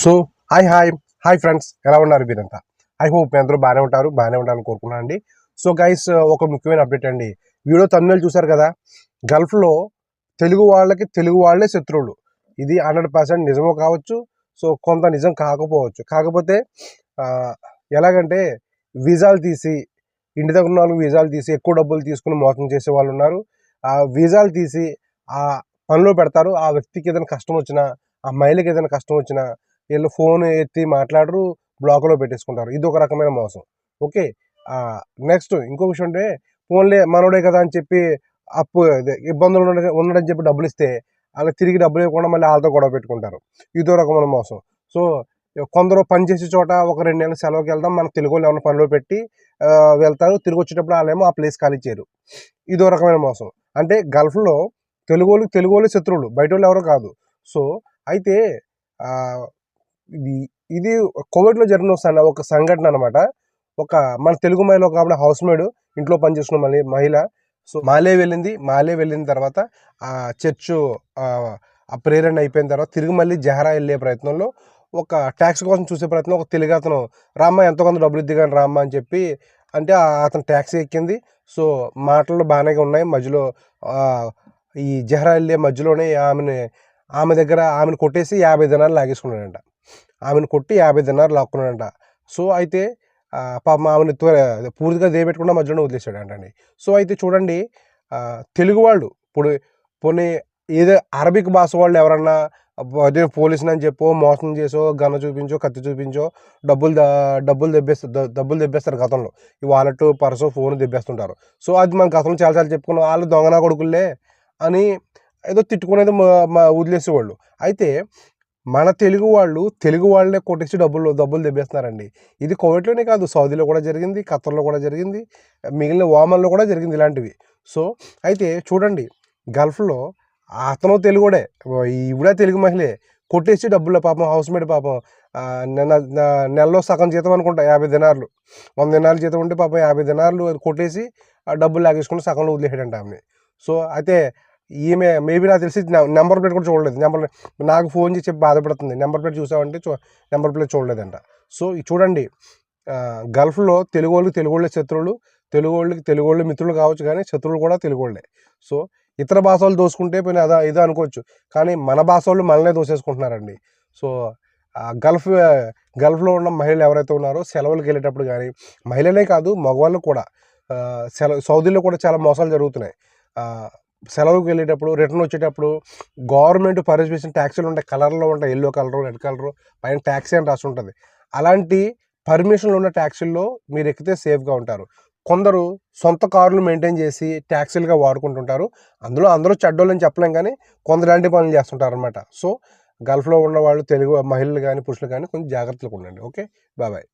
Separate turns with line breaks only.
So hi hi hi friends ఎలా ఉన్నారు మీరంతా? ఐ హోప్ మీ అందరూ బాగానే ఉంటారు బాగానే ఉండాలని కోరుకున్నాను అండి. సో గైస్ ఒక ముఖ్యమైన అప్డేట్ అండి. వీడియో తమిళ చూసారు కదా గల్ఫ్లో తెలుగు వాళ్ళకి తెలుగు వాళ్ళే శత్రువులు. ఇది హండ్రెడ్ పర్సెంట్ నిజమో కావచ్చు సో కొంత నిజం కాకపోవచ్చు. కాకపోతే ఎలాగంటే వీజాలు తీసి ఇంటి దగ్గర ఉన్న వాళ్ళకి తీసి ఎక్కువ డబ్బులు తీసుకుని మోసం చేసే వాళ్ళు ఉన్నారు. ఆ వీజాలు తీసి ఆ పనిలో పెడతారు. ఆ వ్యక్తికి ఏదైనా కష్టం వచ్చినా ఆ మహిళకి ఏదైనా కష్టం వచ్చినా వీళ్ళు ఫోన్ ఎత్తి మాట్లాడరు బ్లాక్లో పెట్టేసుకుంటారు. ఇది ఒక రకమైన మోసం. ఓకే? నెక్స్ట్ ఇంకో విషయం అంటే ఫోన్లే మనోడే కదా అని చెప్పి అప్పు అదే ఇబ్బందులు ఉండడం చెప్పి డబ్బులు ఇస్తే అలా తిరిగి డబ్బులు ఇవ్వకుండా మళ్ళీ వాళ్ళతో గొడవ పెట్టుకుంటారు. ఇదో రకమైన మోసం. సో కొందరు పని చేసే చోట ఒక రెండు నెలలు సెలవుకి వెళ్దాం మన తెలుగు వాళ్ళు ఏమైనా పనిలో పెట్టి వెళ్తారు. తిరిగి వచ్చేటప్పుడు వాళ్ళేమో ఆ ప్లేస్ ఖాళీ చేయరు. ఇదో రకమైన మోసం. అంటే గల్ఫ్లో తెలుగు వాళ్ళు తెలుగు వాళ్ళు శత్రువులు. బయట వాళ్ళు ఎవరో కాదు. సో అయితే ఇది ఇది కోవిడ్లో జరిగిన సన్న- ఒక సంఘటన అనమాట ఒక మన తెలుగు మహిళ ఒక ఆవిడ హౌస్ మేడ్ ఇంట్లో పనిచేసిన మళ్ళీ మహిళ. సో మాలే వెళ్ళింది. మాలే వెళ్ళిన తర్వాత ఆ చర్చ్ ఆ ప్రేరణ అయిపోయిన తర్వాత తిరిగి మళ్ళీ జహరా వెళ్ళే ప్రయత్నంలో ఒక ట్యాక్స్ కోసం చూసే ప్రయత్నం ఒక తెలుగు అతను రామ్మ ఎంతో కొంత డబ్బులు ఇద్ది కానీ రామ్మ అని చెప్పి అంటే అతను ట్యాక్సీ ఎక్కింది. సో మాటలు బాగానే ఉన్నాయి. మధ్యలో ఈ జహరా వెళ్ళే మధ్యలోనే ఆమెని ఆమె దగ్గర ఆమెను కొట్టేసి యాభై దినాలు లాగేసుకున్నాడంట. ఆమెను కొట్టి యాభై దినాలు లాక్కున్నాడంట. సో అయితే పాపం ఆమెను త్వర పూర్తిగా దేబెట్టకుండా మధ్యలో వదిలేసాడంట అండి సో అయితే చూడండి తెలుగు వాళ్ళు ఇప్పుడు పోనీ ఏదో అరబిక్ భాష వాళ్ళు ఎవరన్నా అదే పోలీసుని అని చెప్పో మోసం చేసో గన్న చూపించో కత్తి చూపించో డబ్బులు డబ్బులు దెబ్బేస్తారు డబ్బులు దెబ్బేస్తారు గతంలో. ఈ వాలెట్ పర్సు ఫోన్ దెబ్బేస్తుంటారు. సో అది మన గతంలో చాలాసార్లు చెప్పుకున్నాం వాళ్ళు దొంగనా కొడుకులే అని ఏదో తిట్టుకునేది మా- వదిలేసేవాళ్ళు. అయితే మన తెలుగు వాళ్ళు తెలుగు వాళ్ళే కొట్టించి డబ్బులు డబ్బులు దెబ్బేస్తున్నారండి. ఇది కోవిడ్లోనే కాదు సౌదీలో కూడా జరిగింది ఖత్తర్లో కూడా జరిగింది మిగిలిన ఓమన్లో కూడా జరిగింది ఇలాంటివి. సో అయితే చూడండి గల్ఫ్లో అతను తెలుగుడే ఇవిడే తెలుగు మహిళే కొట్టేసి డబ్బులు పాపం హౌస్ మేడ్ పాపం నెల నెలలో సగం జీతం అనుకుంటా యాభై దినార్లు. వంద దినాలు జీతం ఉంటే పాపం యాభై దినార్లు అది కొట్టేసి ఆ డబ్బులు లాగేసుకుని సగంలో వదిలేసాడంట ఆమె. సో అయితే ఈమె మేబీ నాకు తెలిసి నెంబర్ ప్లేట్ కూడా చూడలేదు. నెంబర్ నాకు ఫోన్ చేసి చెప్పి బాధపడుతుంది. నెంబర్ ప్లేట్ చూసామంటే నెంబర్ ప్లేట్ చూడలేదంట. సో ఇది చూడండి గల్ఫ్లో తెలుగు వాళ్ళకి తెలుగు వాళ్ళే శత్రువులు తెలుగు వాళ్ళకి తెలుగు వాళ్ళు మిత్రులు కావచ్చు కానీ శత్రువులు కూడా తెలుగు వాళ్ళే సో ఇతర భాషలు దోసుకుంటే పోయిన అదా ఇదో అనుకోవచ్చు. కానీ మన భాష వాళ్ళు మనలే దోసేసుకుంటున్నారండి. సో ఆ గల్ఫ్ గల్ఫ్లో ఉన్న మహిళలు ఎవరైతే ఉన్నారో సెలవులకు వెళ్ళేటప్పుడు కానీ మహిళలే కాదు మగవాళ్ళు కూడా సెల సెలవు సౌదీలో కూడా చాలా మోసాలు జరుగుతున్నాయి. సెలవుకి వెళ్ళేటప్పుడు రిటర్న్ వచ్చేటప్పుడు గవర్నమెంట్ పర్మిషన్ ట్యాక్సీలు ఉంటాయి. కలర్లో ఉంటాయి. ఎల్లో కలరు రెడ్ కలరు పైన ట్యాక్సీ అని రాసి ఉంటుంది. అలాంటి పర్మిషన్లు ఉన్న ట్యాక్సీల్లో మీరు ఎక్కితే సేఫ్గా ఉంటారు. కొందరు సొంత కార్లు మెయింటైన్ చేసి ట్యాక్సీలుగా వాడుకుంటుంటారు. అందులో అందరూ చెడ్డోళ్ళని చెప్పలేం కానీ కొందరు ఇలాంటి పనులు చేస్తుంటారు అనమాట సో గల్ఫ్లో ఉన్న వాళ్ళు తెలుగు మహిళలు కానీ పురుషులు కానీ కొంచెం జాగ్రత్తగా ఉండండి. ఓకే? బాయ్.